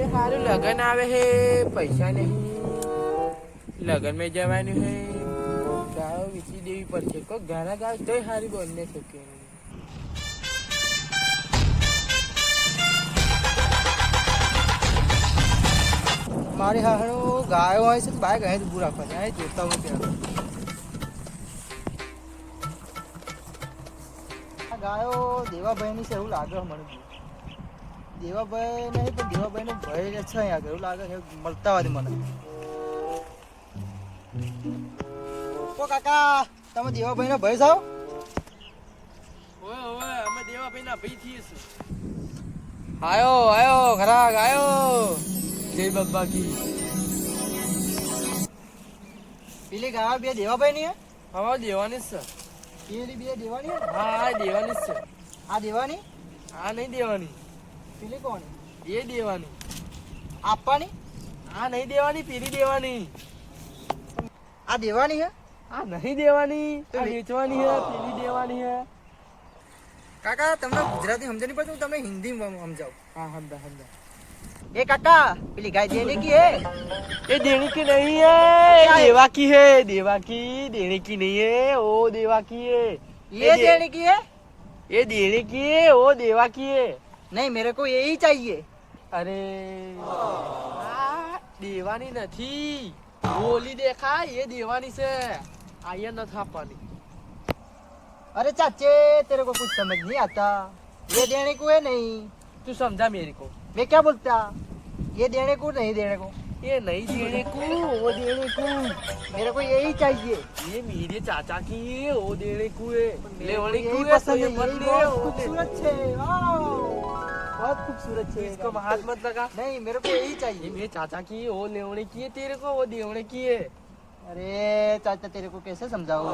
એ હારું લગન આવે હે, પૈસા નહીં. લગનમાં જવાનું હે. ગાયો વેચી દેવી પડશે. કોઈ ઘણા ગાવ તોય હારી બોલને શકે મારી હાહણો ગાયો હોય છે બાય ગાય ઉભું રાખવાની. આ જોતા હોય ત્યાં. ગાયો દેવાભાઈની છે એવું લાગે મને દેવાભાઈ નહીં પણ દેવાભાઈનો ભય છે અહીંયા એવું લાગે છે મળતા હોય મને. ઓ કાકા તમે દેવાભાઈનો ભય જાઓ ઓય ઓય અમે દેવાભાઈ ના છીએ આયો આયો ખરાક આયો. જય બાબા કી. પેલી ગાયો બે દેવાભાઈ ની હવે દેવાની જ છે. પેલી બે દેવાની હા આ દેવાની જ છે. આ દેવાની? આ નહીં દેવાની. પેલી કોણ એ દેવાની આપવાની આ નહીં દેવાની પેલી દેવાની આ દેવાની હે આ નહીં દેવાની તો આ વે- વેચવાની હે પેલી દેવાની હે કાકા તમને ગુજરાતી સમજે નહીં પડતું તમે હિન્દી સમજાવો હા હમદા હમદા એ કાકા પેલી ગાય દેને કી હે ये देने की नहीं है ये देवा की है देवा की देने की नहीं है वो देवा की है ये दे- देने की है ये देने की है वो देवा की है नहीं मेरे को यही चाहिए अरे आ, देवानी નથી બોલી દેખા ये देवानी से आया न था पानी अरे चाचे तेरे को कुछ समझ नहीं आता ये देने को है नहीं तू समझा मेरे को मैं क्या बोलता ये देने को नहीं देने को ये नहीं देने को वो देने को मेरे को यही चाहिए ये मेरे चाचा की है वो देने को है लेवनी यही को है तो पसंद ये है मत यही ले बहुत वो दे- खूबसूरत है वाओ, बहुत खूबसूरत है इसको हाथ मत लगा। नहीं मेरे को यही चाहिए। मेरे चाचा की वो लेवने की है तेरे को वो देवने की है। अरे चाचा तेरे को कैसे समझाऊं?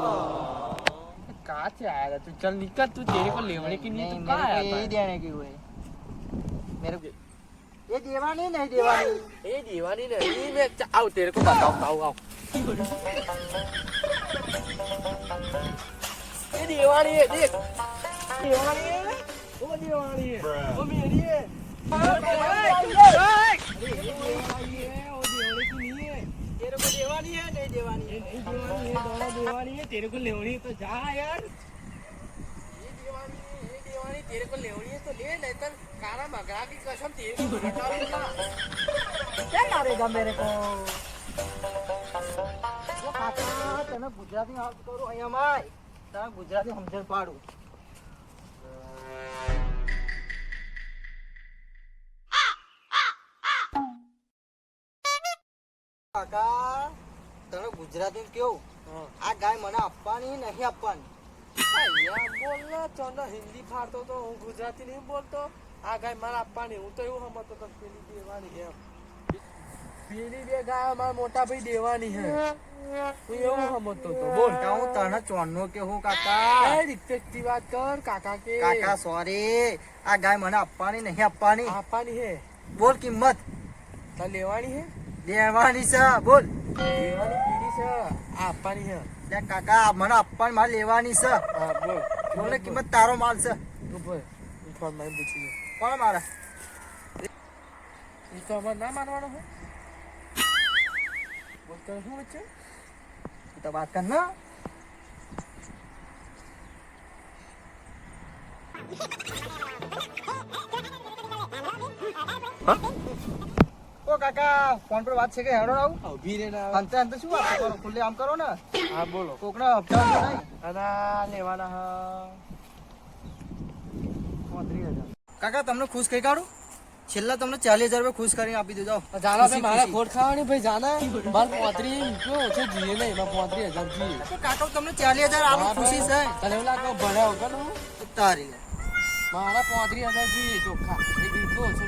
कहाँ से आया था तू? चल निकल तू तेरे को लेवने की नहीं नहीं तो मेरे कहाँ आया यही देने की हुए। मेरे को ये देवानी नहीं देवानी। ये दीवानी नहीं मैं आओ तेरे को बताओ आओ आओ। ये दीवानी है देख। दीवानी है? वो दीवानी है वो मेरी है वो दीवानी है, वो दीवानी की नहीं है तेरे को देवानी है नहीं देवानी ये नहीं दीवानी है दोनों दीवानी है तेरे को लेवनी है तो जा यार ये दीवानी है ये दीवानी तेरे को लेवनी है तो ले नहीं तो कारा मगरा की कसम तेरे को हटा लूंगा क्या मारेगा मेरे को वो કાકા તને ગુજરાતી વાત કરું અહીંયા માય તને ગુજરાતી સમજણ પાડું કાકા તને ગુજરાતી કેવું? આ ગાય મને આપવાની નહીં આપવાની. હિન્દી ફાડતો તો હું ગુજરાતી નહીં બોલતો. આ ગાય મારા આપવાની હું તો એવું સમજતો તો પેલી દેવાની એમ. પેલી બે ગાય મારા મોટા ભાઈ દેવાની હે હું એવું સમજતો તો બોલ. હું તને ચોનનો કે હું કાકા. એ રિસ્પેક્ટથી વાત કર કાકા કે. કાકા સોરી આ ગાય મને આપવાની નહીં આપવાની. આપવાની હે બોલ કિંમત. તાર લેવાની હે દેવાની છે બોલ. લેવાની પીડી છે આ આપવાની છે. લે કાકા મને આપવાની મારે લેવાની છે. હા બોલ. બોલ કિંમત તારો માલ છે. તું બોલ. હું ફોનમાં પૂછી લે કોણ મારા? એ તો અમારે ના માનવાનો હું બોલ તો શું વચ્ચે? તું તો વાત કર ને. ઓ કાકા ફોન પર વાત છે કે હેડો આવું? ઊભી રે ના અંતે અંતે શું વાત કરો? ખુલ્લે આમ કરો ને? હા બોલો. કોકના હપ્તા નહીં? અને લેવાના હા. કાકા તમને ખુશ કઈ કાઢું? છેલ્લા તમને ચાલીસ હજાર રૂપિયા ખુશ કરીને આપી દેજો. જાના ભાઈ મારા ખોટ ખાવાની ભાઈ જાના. મારે પોત્રી રૂપિયો ઓછો જીએ નહીં મારે પોત્રી હજાર જીએ. કાકા તમને ચાલીસ હજાર આપો ખુશી છે. તને એવું લાગે ભણ્યા વગર તારી મારા પોત્રી હજાર જીએ ચોખ્ખા. એ બીજું ઓછો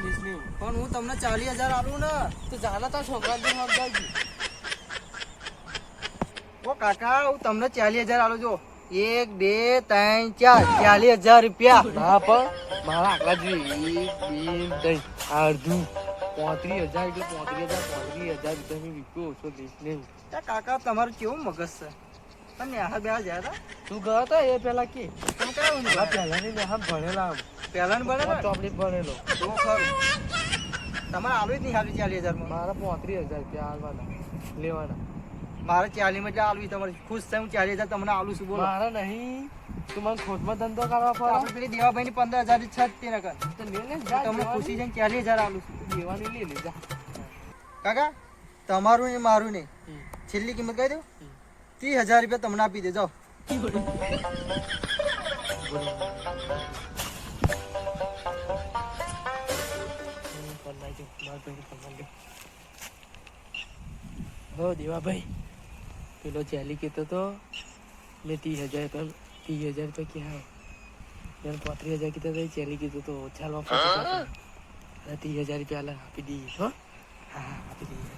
પણ હું તમને ચાલીસ હજાર આપું ને તો જાના તા છોકરા તો સમજાવજી ઓ કાકા હું તમને ચાલીસ હજાર આપું જો એક બે ત્રણ ચાર ચાલીસ હજાર રૂપિયા. હા પણ મારા આટલા જોઈએ એક બે ત્રણ અડધું પોત્રીસ હજાર એટલે પોત્રીસ હજાર પોત્રીસ હજાર રૂપિયો ઓછો દેશ નહીં કાકા તમારું કેવું મગજ છે? અને નેહા બે જ્યાં હતા તું ગયો હતો એ પેલા કે? તમે કયા આ પહેલાની ને ભણેલા આમ. પહેલા ને બને ચોપડી ભણેલો. તો ખરું. તમારે આલુ જ નહીં હાલી ચાલીસ હજારમાં? મારા પોત્રીસ હજાર રૂપિયા આલવાના લેવાના. મારે ચાલીસમાં એટલે આલવી તમારે ખુશ થાય હું ચાલીસ હજાર તમને આલુ છું બોલો. મારા નહીં. તું મને ખોટમાં ધંધો કરવા પડે આપણે પેલી દેવાભાઈ ની પંદર હજારની છત તે નકર તો ને જા તમને ખુશી છે ચાલીસ હજાર આલુ છું. દેવાની કાકા તમારું ને મારું નહીં છેલ્લી કિંમત કહી દઉં? ત્રીસ હજાર રૂપિયા તમને આપી દે હો દેવાભાઈ પેલો ચાલી કહેતો તો મેં ત્રીસ હજાર રૂપિયા ત્રીસ હજાર રૂપિયા ક્યાં એને પોત્રીસ હજાર કીધા તો ચાલી કીધું તો ચાલો ત્રીસ હજાર રૂપિયા લા આપી દઈએ હો. હા હા આપી દઈએ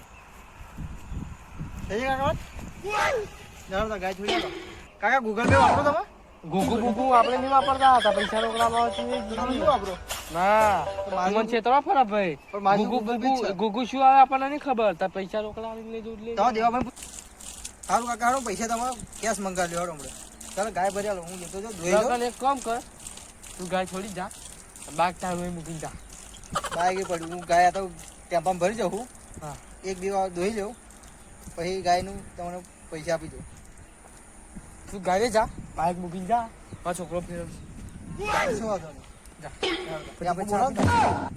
કાકા. ગૂગલ પે વાપરો તમે? ગુગુ ગુગુ આપણે નહીં વાપરતા હતા પૈસા રોકડા વાપરો? ના. મારી- છે છેતરા ફરા ભાઈ. ગુગુ ગુગુ ગુગુ શું આવે આપણને નહીં ખબર. તાર પૈસા રોકડા આવીને સારું કાકા હારો પૈસા તમારા કેશ મંગાવી લ્યો હમણાં. ચાલો ગાય ભર્યા લો હું જતો જો ધોઈ લો એક કામ કર. તું ગાય છોડી જા. બાગ તારું એ મૂકીને જા. ગાય એ પડ્યું. હું ગાય તો ટેમ્પામાં ભરી જાઉં હા. એક બે વાર ધોઈ લઉં. પછી ગાયનું તમને પૈસા આપી દઉં. તું ગાય જા. બાઇક મૂકીને જા. મારો છોકરો ફેરવ શું વાંધો ટેમ્પો બોલાવ ને.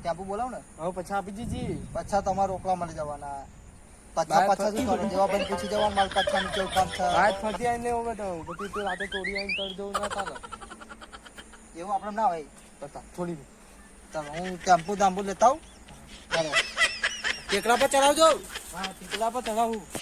ટેમ્પો બોલાવ ને. હવે પછી આપી દીધી પાછા તમારે રોકડા મળી જવાના. પાછા બાર શું કરો દેવાભાઈ પૂછી જવાનું મારે પાછા નીચે કામ છે. બાઇક ફરતી આવીને એવું બતાવું પછી તું રાતે તોડી આવીને તળ જવું ના ચાલે એવું આપણે ના હોય. છોડી ચાલો હું ટેમ્પો દામ્પો લેતા આવું. ચાલો. ટેકરા પર ચડાવજો. હા ટીકલા પર ચડાવું.